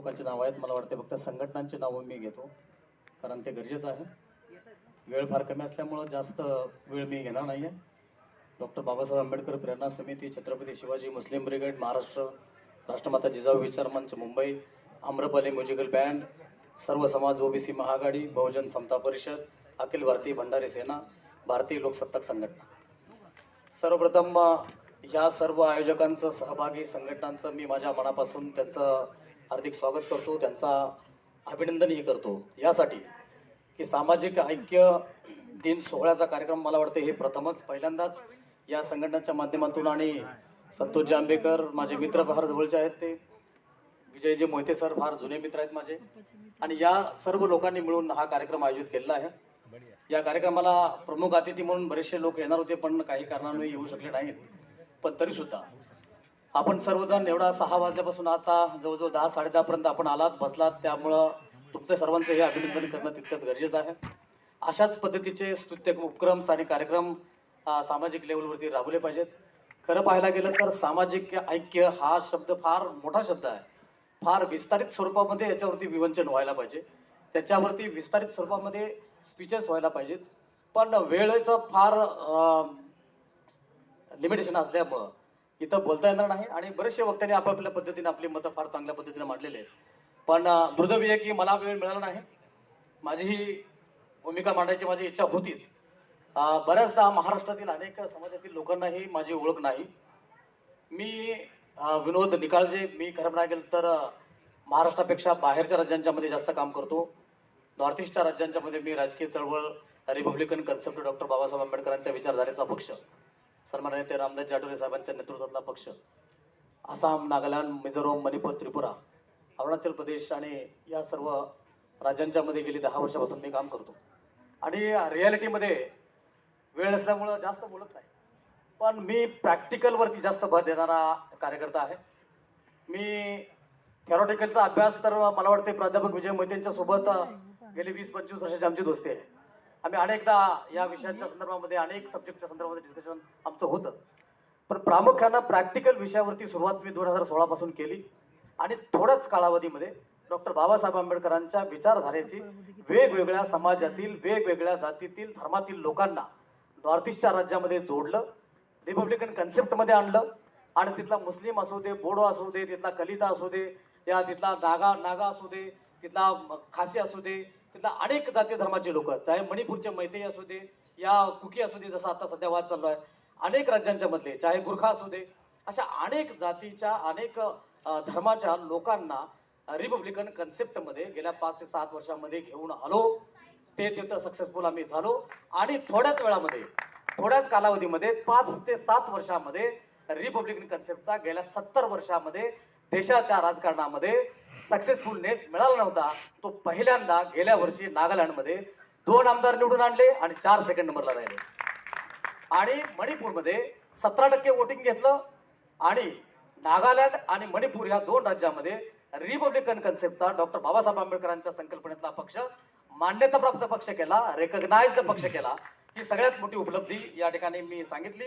लोकांची नावं आहेत. मला वाटते फक्त संघटनांची नावं मी घेतो. कारण ते गरजेचं आहे. वेळ फार कमी असल्यामुळं जास्त वेळ मी घेणार नाही आहे डॉक्टर बाबासाहेब आंबेडकर प्रेरणा समिती छत्रपती शिवाजी मुस्लिम ब्रिगेड महाराष्ट्र राष्ट्रमाता जिजाऊ विचार मंच मुंबई आम्रपाली म्युझिकल बँड सर्व समाज ओबीसी महाआघाडी बहुजन समता परिषद अखिल भारतीय भंडारी सेना भारतीय लोकसत्ताक संघटना. सर्वप्रथम या सर्व आयोजकांचं सहभागी संघटनांचं मी माझ्या मनापासून त्यांचं हार्दिक स्वागत करतो त्यांचा अभिनंदनही करतो. यासाठी की सामाजिक ऐक्य दिन सोहळ्याचा कार्यक्रम मला वाटतं हे प्रथमच पहिल्यांदाच या संघटनेच्या माध्यमातून आणि संतोषजी आंबेकर माझे मित्र फार जवळचे आहेत ते विजयजी मोहिते सर फार जुने मित्र आहेत माझे. आणि या सर्व लोकांनी मिळून हा कार्यक्रम आयोजित केलेला आहे. या कार्यक्रमाला प्रमुख अतिथी म्हणून बरेचसे लोक येणार होते पण काही कारणामुळे येऊ शकले नाहीत. पण तरी सुद्धा आपण सर्वजण एवढा सहा वाजल्यापासून आता जवळजवळ दहा साडेदहा पर्यंत आपण आलात बसलात. त्यामुळं तुमचं सर्वांचं हे अभिनंदन करणं तितकंच गरजेचं आहे. अशाच पद्धतीचे स्तुत्य उपक्रम आणि कार्यक्रम सामाजिक लेवलवरती राबवले पाहिजेत. खरं पाहायला गेलं तर सामाजिक ऐक्य हा शब्द फार मोठा शब्द आहे. फार विस्तारित स्वरूपामध्ये याच्यावरती विवंचन व्हायला पाहिजे. त्याच्यावरती विस्तारित स्वरूपामध्ये स्पीचेस व्हायला पाहिजेत. पण वेळेचं फार लिमिटेशन असल्यामुळं इथं बोलता येणार नाही आणि बरेचसे वक्त्यांनी आपापल्या पद्धतीने आपली मतं फार चांगल्या पद्धतीने मांडलेली आहेत. पण दुर्दैवी आहे की मला वेळ मिळाला नाही. माझी ही भूमिका मांडायची माझी इच्छा होतीच. बऱ्याचदा महाराष्ट्रातील अनेक समाजातील लोकांनाही माझी ओळख नाही. मी विनोद निकाळजे मी खरं म्हणा गेलं तर महाराष्ट्रापेक्षा बाहेरच्या राज्यांच्यामध्ये जास्त काम करतो. नॉर्थ ईस्टच्या राज्यांच्यामध्ये मी राजकीय चळवळ रिपब्लिकन कन्सेप्ट डॉक्टर बाबासाहेब आंबेडकरांच्या विचारधारेचा पक्ष. सन्मान नेते रामदास जाटोरे साहेबांच्या नेतृत्वातला पक्ष. आसाम नागालँड मिझोरम मणिपूर त्रिपुरा अरुणाचल प्रदेश आणि या सर्व राज्यांच्या मध्ये गेली दहा वर्षापासून मी काम करतो. आणि रियालिटीमध्ये वेळ असल्यामुळं जास्त बोलत नाही. पण मी प्रॅक्टिकलवरती जास्त भर देणारा कार्यकर्ता आहे. मी थेरॉटिकलचा अभ्यास तर मला वाटते प्राध्यापक विजय मोहितेंच्या सोबत गेली वीस पंचवीस वर्षाची आमची दोस्ती आहे. आम्ही अनेकदा या विषयाच्या संदर्भामध्ये अनेक सब्जेक्टच्या संदर्भामध्ये डिस्कशन आमचं होतं. पण प्रामुख्यानं प्रॅक्टिकल विषयावरती सुरुवात मी दोन हजार सोळापासून केली. आणि थोड्याच कालावधीमध्ये डॉक्टर बाबासाहेब आंबेडकरांच्या विचारधारेची वेगवेगळ्या समाजातील वेगवेगळ्या जातीतील धर्मातील लोकांना नॉर्थ ईस्टच्या राज्यामध्ये जोडलं रिपब्लिकन कन्सेप्टमध्ये आणलं. आणि तिथला मुस्लिम असू दे बोडो असू दे तिथला कलिता असू दे या तिथला नागा नागा असू दे तिथला खासी असू दे तिथला अनेक जाती धर्माचे लोक चाहे मणिपूरचे मैतेई असू दे या कुकी असू दे जसं आता सध्या वाद चालू आहे अनेक राज्यांच्या मधले चाहे गुरखा असू दे अशा अनेक जातीच्या अनेक धर्माच्या लोकांना रिपब्लिकन कन्सेप्टमध्ये गेल्या पाच ते सात वर्षामध्ये घेऊन आलो. ते तिथं सक्सेसफुल आम्ही झालो. आणि थोड्याच वेळामध्ये थोड्याच कालावधीमध्ये पाच ते सात वर्षामध्ये रिपब्लिकन कन्सेप्टचा गेल्या सत्तर वर्षामध्ये देशाच्या राजकारणामध्ये सक्सेसफुलनेस मिळाला नव्हता तो पहिल्यांदा गेल्या वर्षी नागालँडमध्ये दोन आमदार निवडून आणले आणि चार सेकंड नंबरला राहिले. आणि मणिपूरमध्ये सतरा टक्के वोटिंग घेतलं आणि नागालँड आणि मणिपूर या दोन राज्यामध्ये रिपब्लिकन कन्सेप्टचा डॉक्टर बाबासाहेब आंबेडकरांच्या संकल्पनेतला पक्ष मान्यताप्राप्त पक्ष केला रेकग्नाइज्ड पक्ष केला. ही सगळ्यात मोठी उपलब्धी या ठिकाणी मी सांगितली.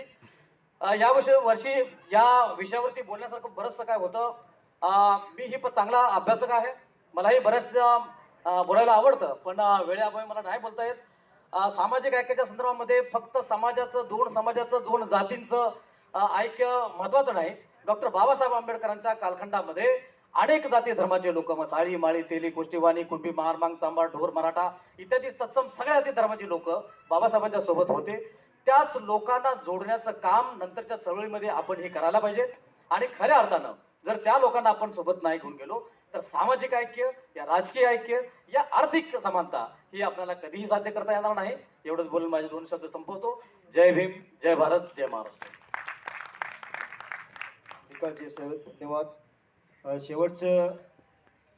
या वर्षी या विषयावरती बोलण्यासारखं बरंचसं काय होतं मी ही चांगला अभ्यासक आहे. मलाही बऱ्याचशा बोलायला आवडतं पण वेळेअभावी मला नाही बोलता येत. सामाजिक ऐक्याच्या संदर्भामध्ये फक्त समाजाचं दोन समाजाचं दोन जातींचं ऐक्य महत्वाचं नाही. डॉक्टर बाबासाहेब आंबेडकरांच्या कालखंडामध्ये अनेक जाती धर्माचे लोक साळी माळी तेली कुष्टीवाणी कुणबी महारमांग चांबा ढोर मराठा इत्यादी तत्सम सगळ्या जाती धर्माचे लोक बाबासाहेबांच्या सोबत होते. त्याच लोकांना जोडण्याचं काम नंतरच्या चळवळीमध्ये आपण हे करायला पाहिजे. आणि खऱ्या अर्थानं जर त्या लोकांना आपण सोबत नाही घेऊन गेलो तर सामाजिक ऐक्य या राजकीय ऐक्य या आर्थिक समानता ही आपल्याला कधीही साध्य करता येणार नाही. एवढंच बोलून माझे दोन शब्द संपवतो. जय भीम जय भारत जय महाराष्ट्र. विकासजी सर धन्यवाद. शेवटचं